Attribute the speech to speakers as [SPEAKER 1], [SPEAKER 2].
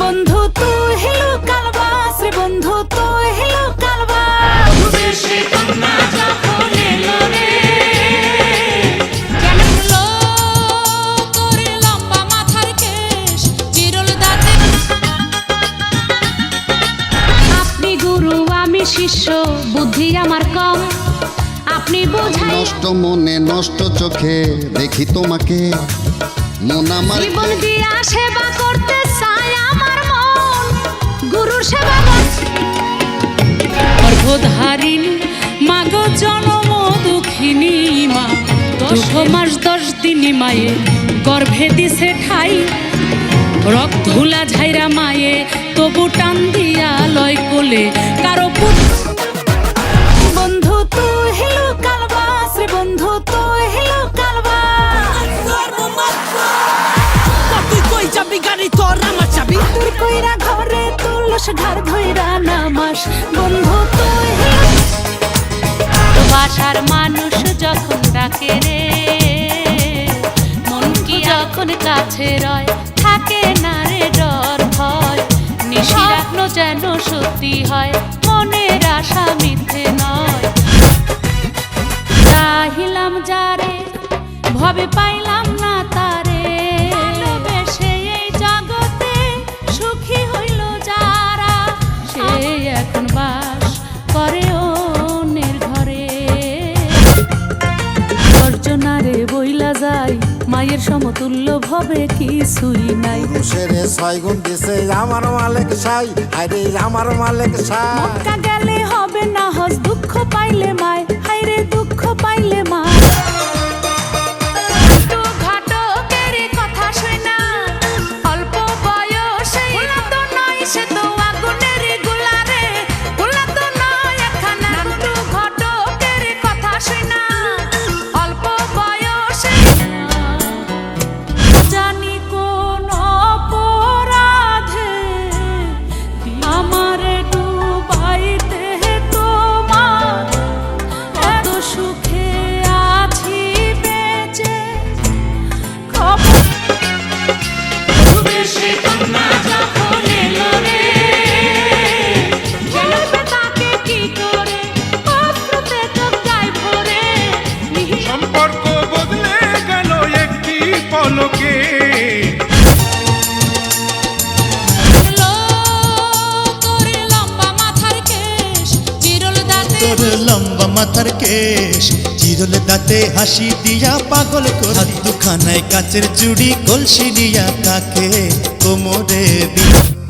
[SPEAKER 1] বন্ধু তুই হেলো কালবা শ্রী বন্ধু তুই হেলো কালবা।
[SPEAKER 2] দেশে কন্যা যখন এলো রে
[SPEAKER 1] কেন হলো তোরে লম্বা মাথার কেশ চিরল দাঁতে। আপনি গুরু আমি শিষ্য বুদ্ধি আমার কম। আপনি বোঝাই
[SPEAKER 3] নষ্ট মনে নষ্ট চোখে দেখি তোমাকে। মন আমার
[SPEAKER 1] জীবন দিয়া সেবা গর্ভধারিণী মাগো জনম দুঃখিনী মা দশ মাস দশ দিনই মায়ে গর্ভে দিছে ঠাই। রক্ত ধুলা ঝাইরা মায়ে তবু টান দিয়া লয় কোলে। কারও পুত বন্ধু তুই হেলো কালবা শ্রী বন্ধু তুই হেলো কালবা
[SPEAKER 2] তুই কই যাবি গাড়ি তোর আমার চাবি?
[SPEAKER 1] তুই কইরা ঘরে তুলস ঘর ধইরা নামাস। ভাষার মানুষ যখন ডাকে রে, মন কি যখন কাছে রয়, থাকে না রে ডর ভয়। নিশিরাগ্ন যেন সত্যি হয়, মনের আশা মিথ্যে নয়। চাহিলাম যারে, ভবে পাইলাম অর্জনারে বইলা যায় মায়ের সমতুল্য ভবে কিছুই নাই।
[SPEAKER 4] পুরুষেরে ছয় গুণ দিছে আমার মালিক সাই আরে আমার মালিক সাই।
[SPEAKER 1] মক্কা গেলে হবে তোর লম্বা মাথার কেশ। চিরল দাঁতে
[SPEAKER 5] হাসি দিয়া পাগল করে। দুখানায় কাচের চুড়ি কলসি দিয়া কাকে কোমরে বি